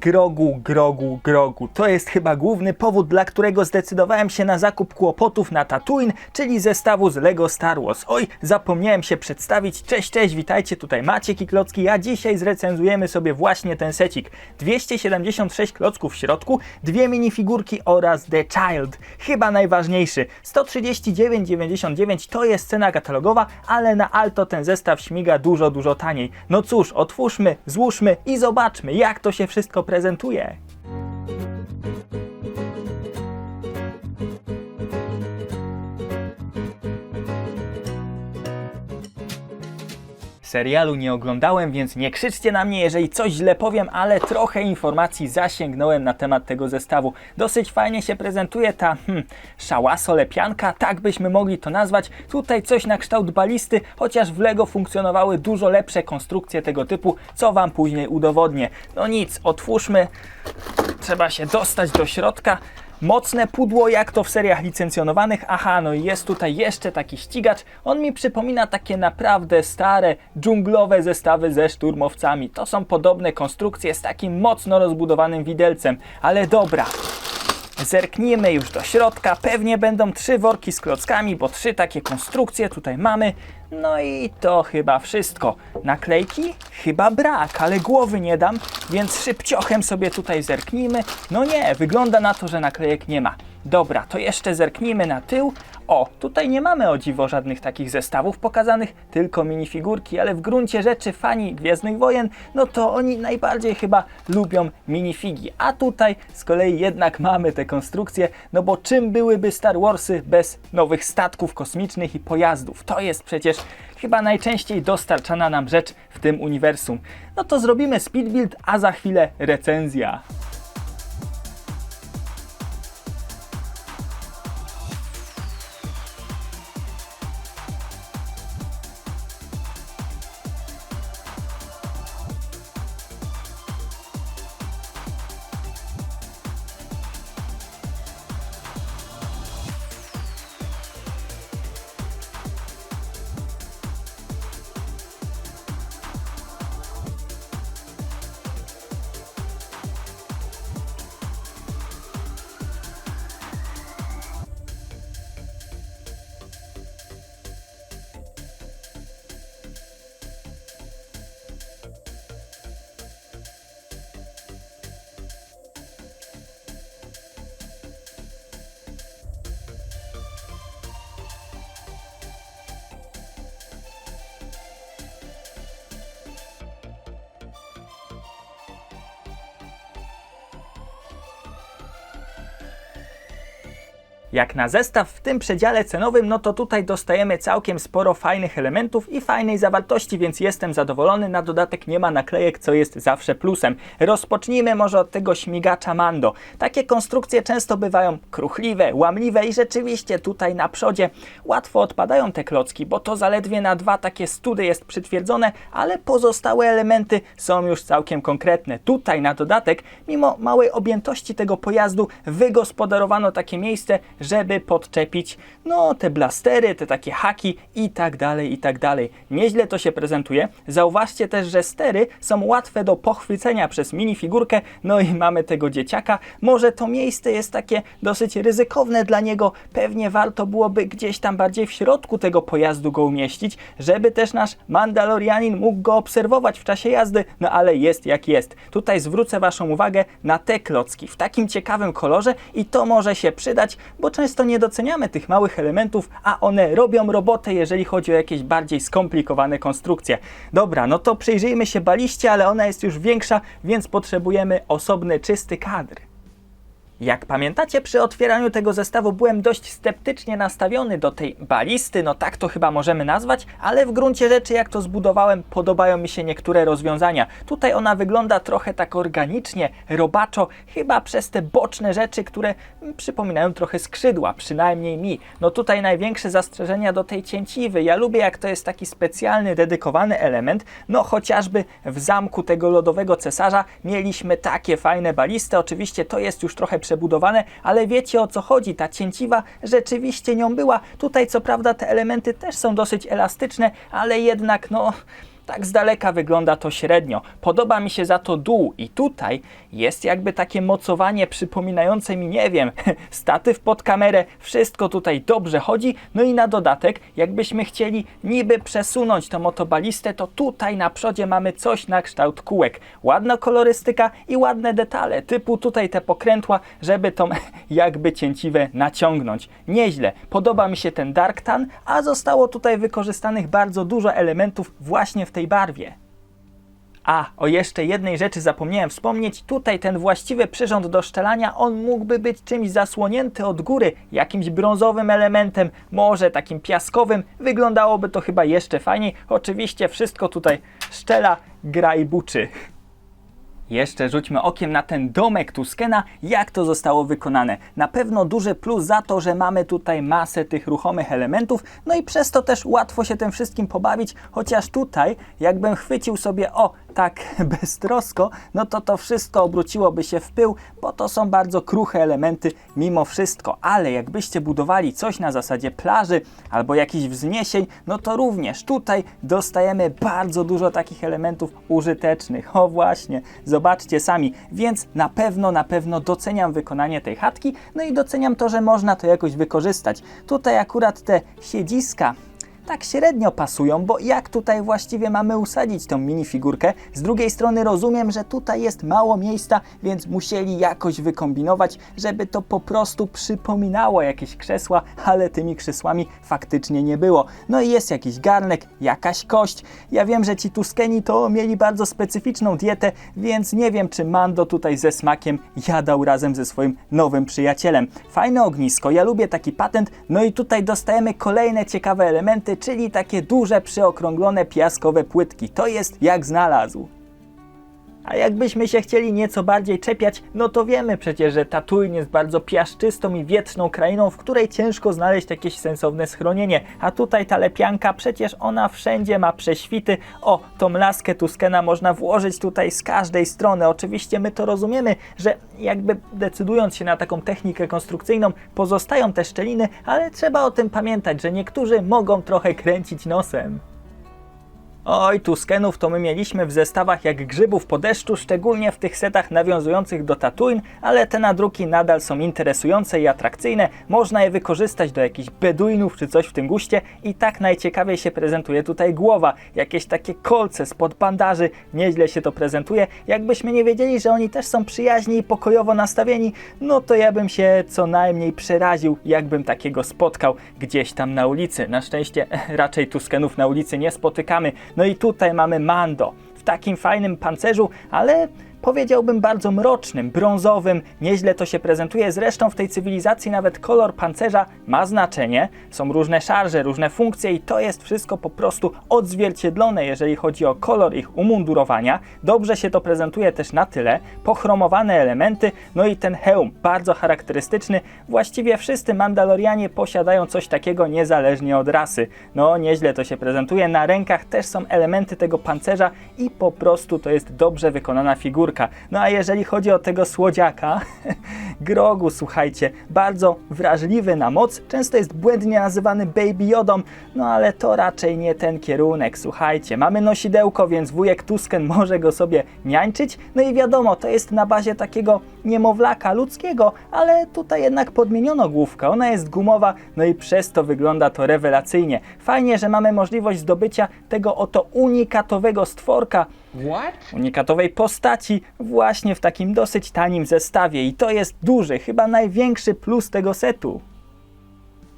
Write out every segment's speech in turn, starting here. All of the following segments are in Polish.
Grogu, grogu, grogu. To jest chyba główny powód, dla którego zdecydowałem się na zakup kłopotów na Tatooine, czyli zestawu z Lego Star Wars. Oj, zapomniałem się przedstawić. Cześć, cześć, witajcie, tutaj Maciek i Klocki. A dzisiaj zrecenzujemy sobie właśnie ten secik. 276 klocków w środku, dwie minifigurki oraz The Child. Chyba najważniejszy. 139,99 to jest cena katalogowa, ale na Alto ten zestaw śmiga dużo, dużo taniej. No cóż, otwórzmy, złóżmy i zobaczmy, jak to się wszystko prezentuje. Serialu nie oglądałem, więc nie krzyczcie na mnie, jeżeli coś źle powiem, ale trochę informacji zasięgnąłem na temat tego zestawu. Dosyć fajnie się prezentuje ta hmm, szałasolepianka, tak byśmy mogli to nazwać. Tutaj coś na kształt balisty, chociaż w Lego funkcjonowały dużo lepsze konstrukcje tego typu, co wam później udowodnię. No nic, otwórzmy. Trzeba się dostać do środka. Mocne pudło, jak to w seriach licencjonowanych. Aha, no i jest tutaj jeszcze taki ścigacz. On mi przypomina takie naprawdę stare, dżunglowe zestawy ze szturmowcami. To są podobne konstrukcje z takim mocno rozbudowanym widelcem. Ale dobra, Zerknijmy już do środka. Pewnie będą trzy worki z klockami, bo trzy takie konstrukcje tutaj mamy. No i to chyba wszystko. Naklejki? Chyba brak, ale głowy nie dam, więc szybciochem sobie tutaj zerknijmy. No nie, wygląda na to, że naklejek nie ma. Dobra, to jeszcze zerknijmy na tył. O, tutaj nie mamy o dziwo żadnych takich zestawów pokazanych, tylko minifigurki, ale w gruncie rzeczy fani Gwiezdnych Wojen, no to oni najbardziej chyba lubią minifigi. A tutaj z kolei jednak mamy te konstrukcje, no bo czym byłyby Star Warsy bez nowych statków kosmicznych i pojazdów? To jest przecież chyba najczęściej dostarczana nam rzecz w tym uniwersum. No to zrobimy speed build, a za chwilę recenzja. Jak na zestaw w tym przedziale cenowym, no to tutaj dostajemy całkiem sporo fajnych elementów i fajnej zawartości, więc jestem zadowolony. Na dodatek nie ma naklejek, co jest zawsze plusem. Rozpocznijmy może od tego śmigacza Mando. Takie konstrukcje często bywają kruchliwe, łamliwe i rzeczywiście tutaj na przodzie łatwo odpadają te klocki, bo to zaledwie na dwa takie study jest przytwierdzone, ale pozostałe elementy są już całkiem konkretne. Tutaj na dodatek, mimo małej objętości tego pojazdu, wygospodarowano takie miejsce, żeby podczepić no te blastery, te takie haki i tak dalej, i tak dalej. Nieźle to się prezentuje. Zauważcie też, że stery są łatwe do pochwycenia przez minifigurkę, no i mamy tego dzieciaka. Może to miejsce jest takie dosyć ryzykowne dla niego, pewnie warto byłoby gdzieś tam bardziej w środku tego pojazdu go umieścić, żeby też nasz Mandalorianin mógł go obserwować w czasie jazdy, no ale jest jak jest. Tutaj zwrócę Waszą uwagę na te klocki w takim ciekawym kolorze i to może się przydać, bo często nie doceniamy tych małych elementów, a one robią robotę, jeżeli chodzi o jakieś bardziej skomplikowane konstrukcje. Dobra, no to przyjrzyjmy się baliście, ale ona jest już większa, więc potrzebujemy osobny, czysty kadr. Jak pamiętacie, przy otwieraniu tego zestawu byłem dość sceptycznie nastawiony do tej balisty, no tak to chyba możemy nazwać, ale w gruncie rzeczy jak to zbudowałem, podobają mi się niektóre rozwiązania. Tutaj ona wygląda trochę tak organicznie, robaczo, chyba przez te boczne rzeczy, które przypominają trochę skrzydła, przynajmniej mi. No tutaj największe zastrzeżenia do tej cięciwy. Ja lubię jak to jest taki specjalny, dedykowany element, no chociażby w zamku tego lodowego cesarza mieliśmy takie fajne balisty, oczywiście to jest już trochę przebudowane, ale wiecie o co chodzi, ta cięciwa rzeczywiście nią była. Tutaj co prawda te elementy też są dosyć elastyczne, ale jednak no tak z daleka wygląda to średnio. Podoba mi się za to dół i tutaj jest jakby takie mocowanie przypominające mi, nie wiem, statyw pod kamerę. Wszystko tutaj dobrze chodzi. No i na dodatek, jakbyśmy chcieli niby przesunąć tą motobalistę, to tutaj na przodzie mamy coś na kształt kółek. Ładna kolorystyka i ładne detale, typu tutaj te pokrętła, żeby tą jakby cięciwę naciągnąć. Nieźle. Podoba mi się ten Dark Tan, a zostało tutaj wykorzystanych bardzo dużo elementów właśnie w tej barwie. A, o jeszcze jednej rzeczy zapomniałem wspomnieć. Tutaj ten właściwy przyrząd do szczelania, on mógłby być czymś zasłonięty od góry, jakimś brązowym elementem, może takim piaskowym. Wyglądałoby to chyba jeszcze fajniej. Oczywiście wszystko tutaj szczela, gra i buczy. Jeszcze rzućmy okiem na ten domek Tuskena, jak to zostało wykonane. Na pewno duży plus za to, że mamy tutaj masę tych ruchomych elementów, no i przez to też łatwo się tym wszystkim pobawić, chociaż tutaj, jakbym chwycił sobie, o, tak beztrosko, no to to wszystko obróciłoby się w pył, bo to są bardzo kruche elementy mimo wszystko, ale jakbyście budowali coś na zasadzie plaży albo jakichś wzniesień, no to również tutaj dostajemy bardzo dużo takich elementów użytecznych. O właśnie, zobaczcie sami, więc na pewno, na pewno doceniam wykonanie tej chatki, no i doceniam to, że można to jakoś wykorzystać. Tutaj akurat te siedziska tak średnio pasują, bo jak tutaj właściwie mamy usadzić tą minifigurkę? Z drugiej strony rozumiem, że tutaj jest mało miejsca, więc musieli jakoś wykombinować, żeby to po prostu przypominało jakieś krzesła, ale tymi krzesłami faktycznie nie było. No i jest jakiś garnek, jakaś kość. Ja wiem, że ci Tuskeni to mieli bardzo specyficzną dietę, więc nie wiem, czy Mando tutaj ze smakiem jadał razem ze swoim nowym przyjacielem. Fajne ognisko, ja lubię taki patent. No i tutaj dostajemy kolejne ciekawe elementy, czyli takie duże, przyokrąglone piaskowe płytki. To jest jak znalazł. A jakbyśmy się chcieli nieco bardziej czepiać, no to wiemy przecież, że Tatooine jest bardzo piaszczystą i wietrzną krainą, w której ciężko znaleźć jakieś sensowne schronienie. A tutaj ta lepianka, przecież ona wszędzie ma prześwity. O, tą laskę Tuskena można włożyć tutaj z każdej strony. Oczywiście my to rozumiemy, że jakby decydując się na taką technikę konstrukcyjną, pozostają te szczeliny, ale trzeba o tym pamiętać, że niektórzy mogą trochę kręcić nosem. Oj, Tuskenów to my mieliśmy w zestawach jak grzybów po deszczu, szczególnie w tych setach nawiązujących do Tatooine, ale te nadruki nadal są interesujące i atrakcyjne. Można je wykorzystać do jakichś beduinów czy coś w tym guście i tak najciekawiej się prezentuje tutaj głowa. Jakieś takie kolce spod bandaży, nieźle się to prezentuje. Jakbyśmy nie wiedzieli, że oni też są przyjaźni i pokojowo nastawieni, no to ja bym się co najmniej przeraził, jakbym takiego spotkał gdzieś tam na ulicy. Na szczęście raczej Tuskenów na ulicy nie spotykamy. No i tutaj mamy Mando w takim fajnym pancerzu, ale powiedziałbym bardzo mrocznym, brązowym, nieźle to się prezentuje. Zresztą w tej cywilizacji nawet kolor pancerza ma znaczenie. Są różne szarże, różne funkcje i to jest wszystko po prostu odzwierciedlone, jeżeli chodzi o kolor ich umundurowania. Dobrze się to prezentuje też na tyle. Pochromowane elementy, no i ten hełm, bardzo charakterystyczny. Właściwie wszyscy Mandalorianie posiadają coś takiego niezależnie od rasy. No, nieźle to się prezentuje. Na rękach też są elementy tego pancerza i po prostu to jest dobrze wykonana figurka. No a jeżeli chodzi o tego słodziaka, Grogu, słuchajcie, bardzo wrażliwy na moc, często jest błędnie nazywany Baby Jodą, no ale to raczej nie ten kierunek, słuchajcie. Mamy nosidełko, więc wujek Tusken może go sobie niańczyć, no i wiadomo, to jest na bazie takiego niemowlaka ludzkiego, ale tutaj jednak podmieniono główkę, ona jest gumowa, no i przez to wygląda to rewelacyjnie. Fajnie, że mamy możliwość zdobycia tego oto unikatowego stworka, What? unikatowej postaci właśnie w takim dosyć tanim zestawie i to jest duży, chyba największy plus tego setu.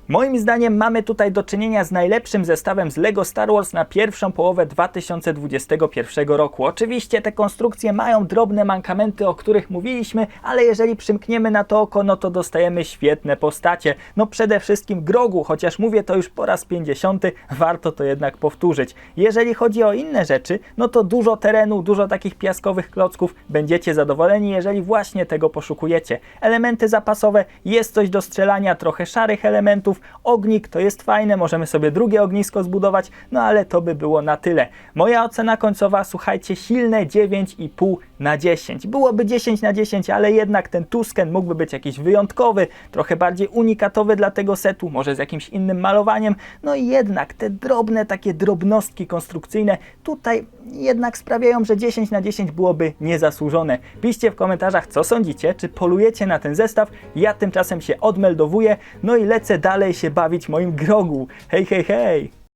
Moim zdaniem mamy tutaj do czynienia z najlepszym zestawem z LEGO Star Wars na pierwszą połowę 2021 roku. Oczywiście te konstrukcje mają drobne mankamenty, o których mówiliśmy, ale jeżeli przymkniemy na to oko, no to dostajemy świetne postacie. No przede wszystkim Grogu, chociaż mówię to już po raz 50, warto to jednak powtórzyć. Jeżeli chodzi o inne rzeczy, no to dużo terenu, dużo takich piaskowych klocków, będziecie zadowoleni, jeżeli właśnie tego poszukujecie. Elementy zapasowe, jest coś do strzelania, trochę szarych elementów, ognik to jest fajne, możemy sobie drugie ognisko zbudować, no ale to by było na tyle. Moja ocena końcowa, słuchajcie, silne 9,5 na 10. Byłoby 10 na 10, ale jednak ten Tusken mógłby być jakiś wyjątkowy, trochę bardziej unikatowy dla tego setu, może z jakimś innym malowaniem. No i jednak te drobne takie drobnostki konstrukcyjne tutaj jednak sprawiają, że 10 na 10 byłoby niezasłużone. Piszcie w komentarzach, co sądzicie, czy polujecie na ten zestaw. Ja tymczasem się odmeldowuję, no i lecę dalej się bawić moim grogu. Hej, hej, hej!